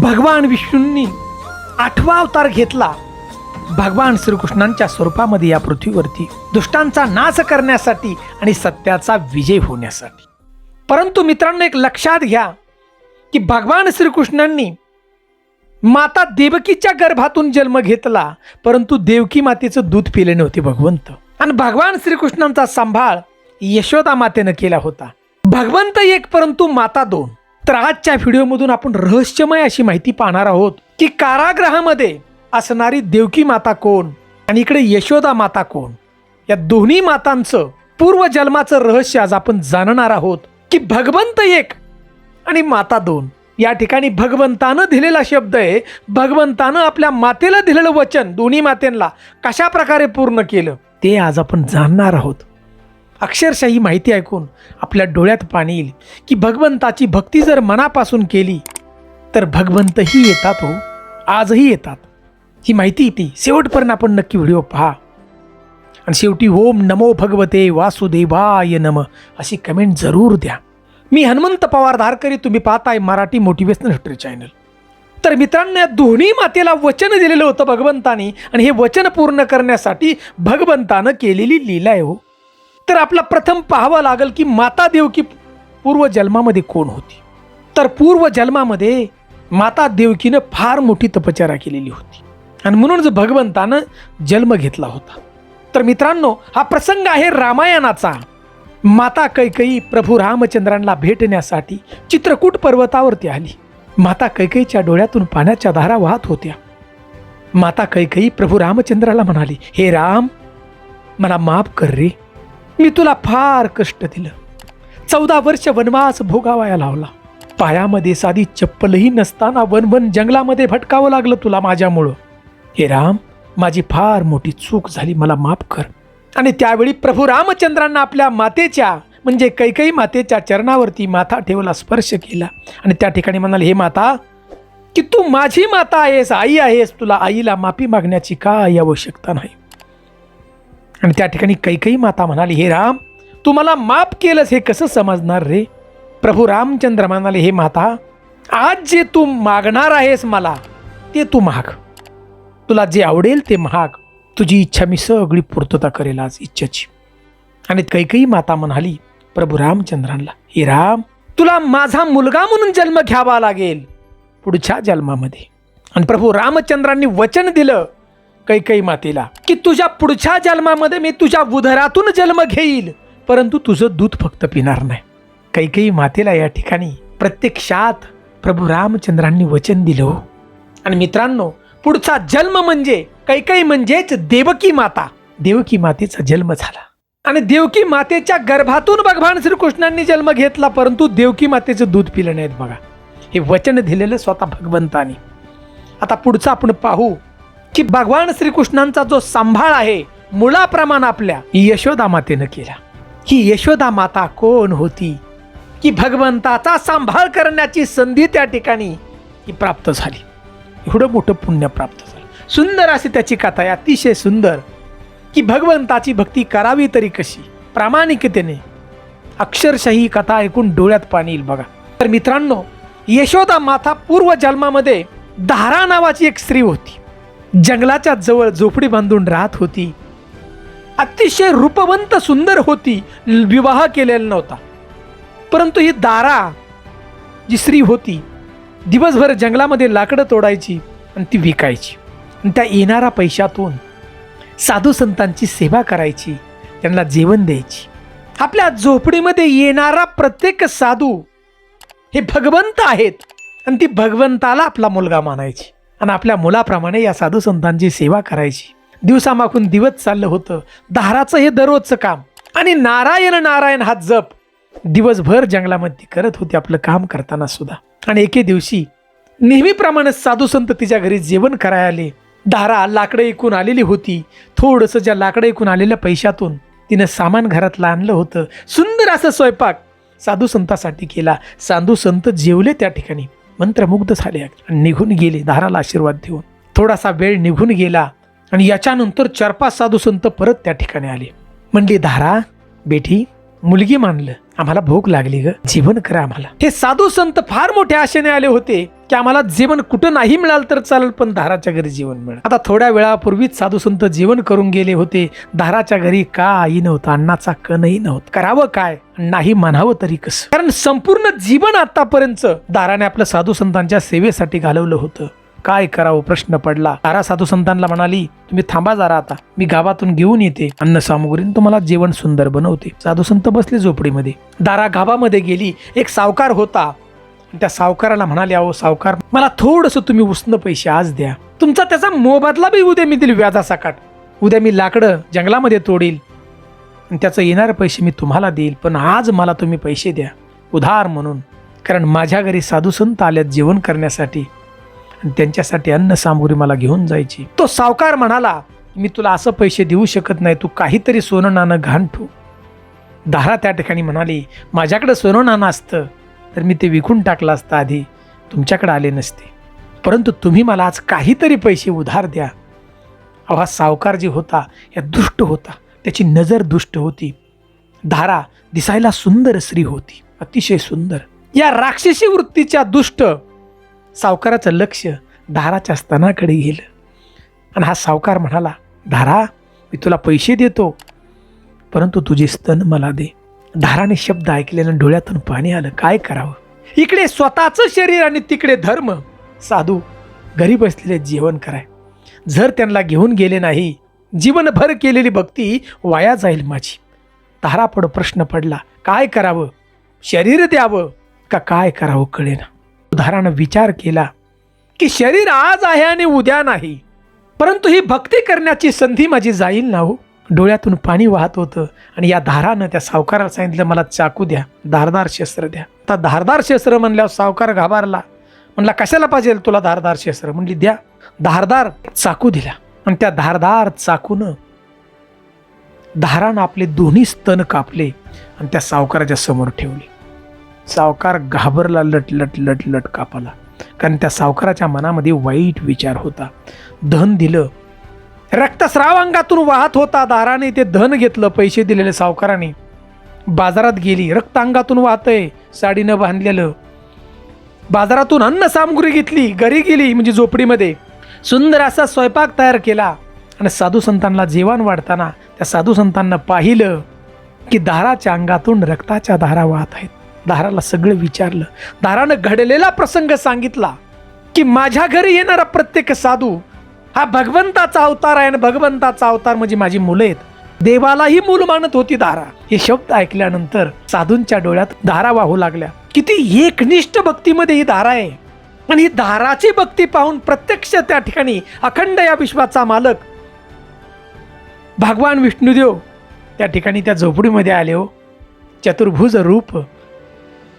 भगवान विष्णूंनी आठवा अवतार घेतला. भगवान श्रीकृष्णांच्या स्वरूपामध्ये या पृथ्वीवरती दुष्टांचा नाश करण्यासाठी आणि सत्याचा विजय होण्यासाठी. परंतु मित्रांनो एक लक्षात घ्या की भगवान श्रीकृष्णांनी माता देवकीच्या गर्भातून जन्म घेतला परंतु देवकी मातेचं दूध पिले नव्हते भगवंत. आणि भगवान श्रीकृष्णांचा सांभाळ यशोदा मातेनं केला होता. भगवंत एक परंतु माता दोन. तर आजच्या व्हिडिओमधून आपण रहस्यमय अशी माहिती पाहणार आहोत की कारागृहामध्ये असणारी देवकी माता कोण आणि इकडे यशोदा माता कोण? या दोन्ही मातांचं पूर्वजन्माचं रहस्य आज आपण जाणणार आहोत की भगवंत एक आणि माता दोन. या ठिकाणी भगवंतानं दिलेला शब्द आहे. भगवंतानं आपल्या मातेला दिलेलं वचन दोन्ही मातेंना कशा प्रकारे पूर्ण केलं ते आज आपण जाणणार आहोत. अक्षरशः ही माहिती ऐकून आपल्या डोळ्यात पाणी येईल की भगवंताची भक्ती जर मनापासून केली तर भगवंतही येतात हो. आजही येतात. ही माहिती ती शेवटपर्यंत आपण नक्की व्हिडिओ पहा. आणि शेवटी ओम नमो भगवते वासुदेवाय नम अशी कमेंट जरूर द्या. मी हनुमंत पवार धारकरी तुम्ही पाहताय मराठी मोटिवेशनल हिस्ट्री चॅनल. तर मित्रांनो या दोन्ही मातेला वचन दिलेलं होतं भगवंतानी आणि हे वचन पूर्ण करण्यासाठी भगवंतानं केलेली लीला आहे हो. तर आपला प्रथम पाहावं लागेल की माता देवकी पूर्वजन्मामध्ये कोण होती? तर पूर्वजन्मामध्ये माता देवकीनं फार मोठी तपचारा केलेली होती. आणि म्हणूनच भगवंतानं जन्म घेतला होता. तर मित्रांनो हा प्रसंग आहे रामायणाचा. माता कैकई प्रभू रामचंद्रांना भेटण्यासाठी चित्रकूट पर्वतावरती आली. माता कैकईच्या डोळ्यातून पाण्याच्या धारा वाहत होत्या. माता कैकई प्रभू रामचंद्राला म्हणाली हे राम मला माफ कर रे. मी तुला फार कष्ट दिलं. चौदा वर्ष वनवास भोगावाया लावला. पायामध्ये साधी चप्पलही नसताना वनवन जंगलामध्ये भटकावं लागलं तुला माझ्यामुळं. हे राम माझी फार मोठी चूक झाली मला माफ कर. आणि त्यावेळी प्रभू रामचंद्रांना आपल्या मातेच्या म्हणजे कैकई मातेच्या चरणावरती माथा ठेवला स्पर्श केला. आणि त्या ठिकाणी म्हणाले हे माता की तू माझी माता आहेस आई आहेस. तुला आईला माफी मागण्याची काय आवश्यकता नाही. आणि त्या ठिकाणी कैकई माता म्हणाली हे राम तू मला माफ केलंस हे कसं समजणार रे? प्रभू रामचंद्र म्हणाले हे माता आज जे तू मागणार आहेस मला ते तू महाग तुला जे आवडेल ते महाग तुझी इच्छा मी सगळी पूर्तता करेल आज इच्छाची. आणि कैकई माता म्हणाली प्रभू रामचंद्रांना हे राम तुला माझा मुलगा म्हणून जन्म घ्यावा लागेल पुढच्या जन्मामध्ये. आणि प्रभू रामचंद्रांनी वचन दिलं कैकई मातेला की तुझ्या पुढच्या जन्मामध्ये मी तुझ्या उदरातून जन्म घेईल. परंतु तुझं दूध फक्त पिणार नाही. कैकई मातेला या ठिकाणी प्रत्यक्षात प्रभू रामचंद्रांनी वचन दिलं हो. आणि मित्रांनो पुढचा जन्म म्हणजे कैकई म्हणजेच देवकी माता. देवकी मातेचा जन्म झाला. आणि देवकी मातेच्या गर्भातून भगवान श्रीकृष्णांनी जन्म घेतला परंतु देवकी मातेचं दूध पिलं नाहीत बघा. हे वचन दिलेलं स्वतः भगवंतानी. आता पुढचं आपण पाहू की भगवान श्रीकृष्णांचा जो सांभाळ आहे मुळाप्रमाण आपल्या यशोदा मातेनं केला. ही यशोदा माता कोण होती? की भगवंताचा सांभाळ करण्याची संधी त्या ठिकाणी ही प्राप्त झाली. एवढं मोठं पुण्य प्राप्त झालं. सुंदर अशी त्याची कथा आहे अतिशय सुंदर की भगवंताची भक्ती करावी तरी कशी? प्रामाणिकतेने. अक्षरशः ही कथा ऐकून डोळ्यात पाणी येईल बघा. तर मित्रांनो यशोदा माता पूर्व जन्मामध्ये धारा नावाची एक स्त्री होती. जंगलाच्या जवळ झोपडी बांधून राहत होती. अतिशय रूपवंत सुंदर होती. विवाह केलेला नव्हता. परंतु ही दारा जी स्त्री होती दिवसभर जंगलामध्ये लाकडं तोडायची आणि ती विकायची. आणि त्या येणाऱ्या पैशातून साधू संतांची सेवा करायची त्यांना जेवण द्यायची. आपल्या झोपडीमध्ये येणारा प्रत्येक साधू हे भगवंत आहेत. आणि ती भगवंताला आपला मुलगा मानायची. आणि आपल्या मुलाप्रमाणे या साधू संतांची सेवा करायची. दिवसामागून दिवस चाललं होतं. दाराचं हे दररोजचं काम. आणि नारायण नारायण हा जप. दिवसभर जंगलामध्ये करत होते आपलं काम करताना सुद्धा. आणि एके दिवशी नेहमीप्रमाणे साधू संत तिच्या घरी जेवण करायला आले. दारा लाकडं ऐकून आलेली होती. थोडंसं ज्या लाकडं ऐकून आलेल्या पैशातून तिनं सामान घरातलं आणलं होतं. सुंदर असं स्वयंपाक साधू संतासाठी केला. साधू संत जेवले त्या ठिकाणी. मंत्रमुग्ध झाले आणि निघून गेले दाराला आशीर्वाद देऊन. थोडासा वेळ निघून गेला आणि याच्यानंतर चार पाच साधू संत परत त्या ठिकाणी आले. म्हणली धारा बेटी मुलगी मानलं. आम्हाला भूक लागली ग. जीवन करा आम्हाला. हे साधू संत फार मोठ्या आशेने आले होते की आम्हाला जीवन कुठं नाही मिळालं तर चालेल पण धाराच्या घरी जीवन मिळेल. आता थोड्या वेळापूर्वीच साधू संत जीवन करून गेले होते. धाराच्या घरी काही नव्हतं अन्नाचा कणही नव्हतं. करावं काय? नाही म्हणावं तरी कसं? कारण संपूर्ण जीवन आतापर्यंत दाराने आपलं साधू संतांच्या सेवेसाठी घालवलं होतं. काय करावं? प्रश्न पडला. तारा साधू संतांना म्हणाली तुम्ही थांबा जरा आता. मी गावातून घेऊन येते. अन्नसामुग्रीन तुम्हाला जेवण सुंदर बनवते. साधू संत बसले झोपडीमध्ये. दारा गावामध्ये गेली. एक सावकार होता. त्या सावकाराला म्हणाले अहो सावकार मला थोडस तुम्ही उष्ण पैसे आज द्या. तुमचा त्याचा मोबदला बी उद्या मी दिली व्याजासाकाट. उद्या मी लाकडं जंगलामध्ये तोडील. आणि त्याचं येणारे पैसे मी तुम्हाला देईल पण आज मला तुम्ही पैसे द्या. उधार म्हणून. कारण माझ्या घरी साधू संत आल्यात जेवण करण्यासाठी. त्यांच्यासाठी अन्न सामुग्री मला घेऊन जायची. तो सावकार म्हणाला मी तुला असं पैसे देऊ शकत नाही तू काहीतरी सोनं नाणं घाण ठू दारा त्या ठिकाणी म्हणाली माझ्याकडे सोनं नाणं असतं तर मी ते विकून टाकलं असतं आधी तुमच्याकडे आले नसते. परंतु तुम्ही मला आज काहीतरी पैसे उधार द्या. अहो हा सावकार जे होता या दुष्ट होता त्याची नजर दुष्ट होती. धारा दिसायला सुंदर स्त्री होती अतिशय सुंदर. या राक्षसी वृत्तीच्या दुष्ट सावकाराचं लक्ष धाराच्या स्तनाकडे गेलं आणि हा सावकार म्हणाला धारा मी तुला पैसे देतो परंतु तुझे स्तन मला दे. धाराने शब्द ऐकल्यानं डोळ्यातून पाणी आलं. काय करावं? इकडे स्वतःचं शरीर आणि तिकडे धर्म. साधू घरी बसलेले जेवण कराय. जर त्यांना घेऊन गेले नाही जीवनभर केलेली भक्ती वाया जाईल माझी. धारापुढं प्रश्न पडला काय करावं? शरीर द्यावं का काय करावं कळेना. उदाहरण विचार केला की शरीर आज आहे आणि उद्या नाही. परंतु ही भक्ती करण्याची संधी माझी जाईल ना हो. डोळ्यातून पाणी वाहत होतं आणि या धारानं त्या सावकाराला सांगितलं मला चाकू द्या धारदार शस्त्र द्या. आता धारदार शस्त्र म्हणल्यावर सावकार घाबरला. म्हणला कशाला पाहिजे तुला धारदार शस्त्र? म्हणली द्या धारदार चाकू दिला. आणि त्या धारदार चाकूनं धारानं आपले दोन्ही स्तन कापले आणि त्या सावकाराच्या समोर ठेवले. सावकार घाबरला लट लट लट लट कापाला. कारण त्या सावकाराच्या मनामध्ये वाईट विचार होता. धन दिलं. रक्तस्राव अंगातून वाहत होता दाराने. ते धन घेतलं पैसे दिलेले सावकाराने. बाजारात गेली रक्त अंगातून वाहतंय साडीनं बांधलेलं. बाजारातून अन्न सामग्री घेतली घरी गेली म्हणजे झोपडीमध्ये. सुंदर असा स्वयंपाक तयार केला. आणि साधू संतांना जेवण वाढताना त्या साधू संतांना पाहिलं की दाराच्या अंगातून रक्ताच्या धारा वाहत आहेत. दाराला सगळं विचारलं. दारानं घडलेला प्रसंग सांगितला की माझ्या घरी येणारा प्रत्येक साधू हा भगवंताचा अवतार आहे आणि भगवंताचा अवतार म्हणजे माझी मुलं आहेत. देवालाही मूल मानत होती दारा. हे शब्द ऐकल्यानंतर साधूंच्या डोळ्यात धारा वाहू लागल्या. किती एकनिष्ठ भक्तीमध्ये ही धारा आहे. आणि ही धाराची भक्ती पाहून प्रत्यक्ष त्या ठिकाणी अखंड या विश्वाचा मालक भगवान विष्णुदेव त्या ठिकाणी त्या झोपडीमध्ये आले हो. चतुर्भुज रूप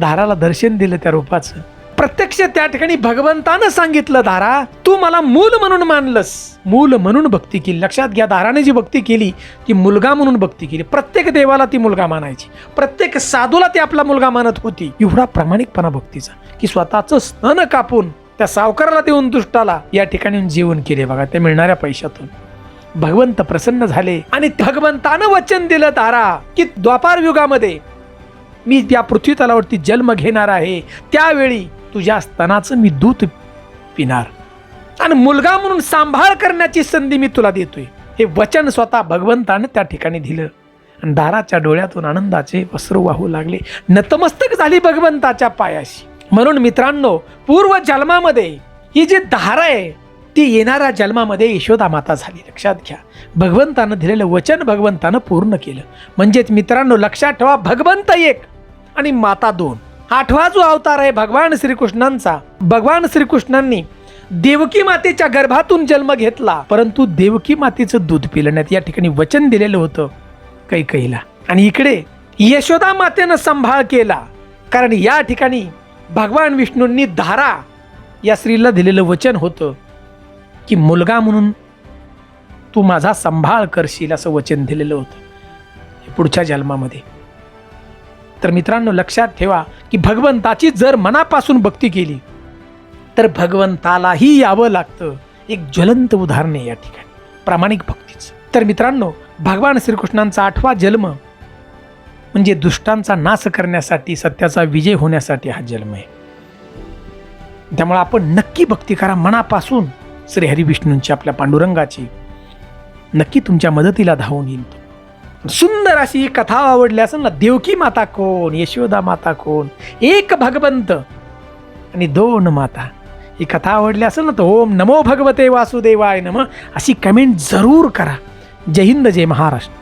धाराला दर्शन दिलं त्या रूपाचं. प्रत्यक्ष त्या ठिकाणी भगवंतानं सांगितलं धारा तू मला मूल म्हणून मानलंस. मूल म्हणून भक्ती केली. लक्षात घ्या धाराने जी भक्ती केली ती मुलगा म्हणून भक्ती केली. प्रत्येक देवाला ती मुलगा मानायची. प्रत्येक साधूला ती आपला मुलगा मानत होती. एवढा प्रामाणिकपणा भक्तीचा की स्वतःचं स्तन कापून त्या सावकाराला देऊन दुष्टाला या ठिकाणी जेवण केले. बघा ते मिळणाऱ्या पैशातून. भगवंत प्रसन्न झाले आणि भगवंतानं वचन दिलं तारा की द्वापार युगामध्ये मी त्या पृथ्वी तलावरती जन्म घेणार आहे. त्यावेळी तुझ्या स्तनाचं मी दूध पिणार. आणि मुलगा म्हणून सांभाळ करण्याची संधी मी तुला देतोय. हे वचन स्वतः भगवंतानं त्या ठिकाणी दिलं. आणि दाराच्या डोळ्यातून आनंदाचे वस्त्र वाहू लागले. नतमस्तक झाली भगवंताच्या पायाशी. म्हणून मित्रांनो पूर्व जन्मामध्ये ही जी धारा आहे ती येणाऱ्या जन्मामध्ये यशोदा माता झाली. लक्षात घ्या. भगवंतानं दिलेलं वचन भगवंतानं पूर्ण केलं. म्हणजेच मित्रांनो लक्षात ठेवा भगवंत एक आणि माता दोन. आठवा जो अवतार आहे भगवान श्रीकृष्णांचा. भगवान श्रीकृष्णांनी देवकी मातेच्या गर्भातून जन्म घेतला. परंतु देवकी मातेचं दूध पिलं या ठिकाणी वचन दिलेलं होतं कैकईला. आणि इकडे यशोदा मातेनं संभाळ केला. कारण या ठिकाणी भगवान विष्णूंनी धारा या स्त्रीला दिलेलं वचन होतं. की मुलगा म्हणून तू माझा सांभाळ करशील असं वचन दिलेलं होतं पुढच्या जन्मामध्ये. तर मित्रांनो लक्षात ठेवा की भगवंताची जर मनापासून भक्ती केली तर भगवंतालाही यावं लागतं. एक ज्वलंत उदाहरण आहे या ठिकाणी प्रामाणिक भक्तीचं. तर मित्रांनो भगवान श्रीकृष्णांचा आठवा जन्म म्हणजे दुष्टांचा नाश करण्यासाठी सत्याचा विजय होण्यासाठी हा जन्म आहे. त्यामुळे आपण नक्की भक्ती करा मनापासून. श्री हरिविष्णूंची आपल्या पांडुरंगाची नक्की तुमच्या मदतीला धावून येईल तो. सुंदर अशी ही कथा आवडली असेल ना देवकी माता कोण यशोदा माता कोण एक भगवंत आणि दोन माता. ही कथा आवडली असेल ना तर ओम नमो भगवते वासुदेवाय नम अशी कमेंट जरूर करा. जय हिंद जय महाराष्ट्र.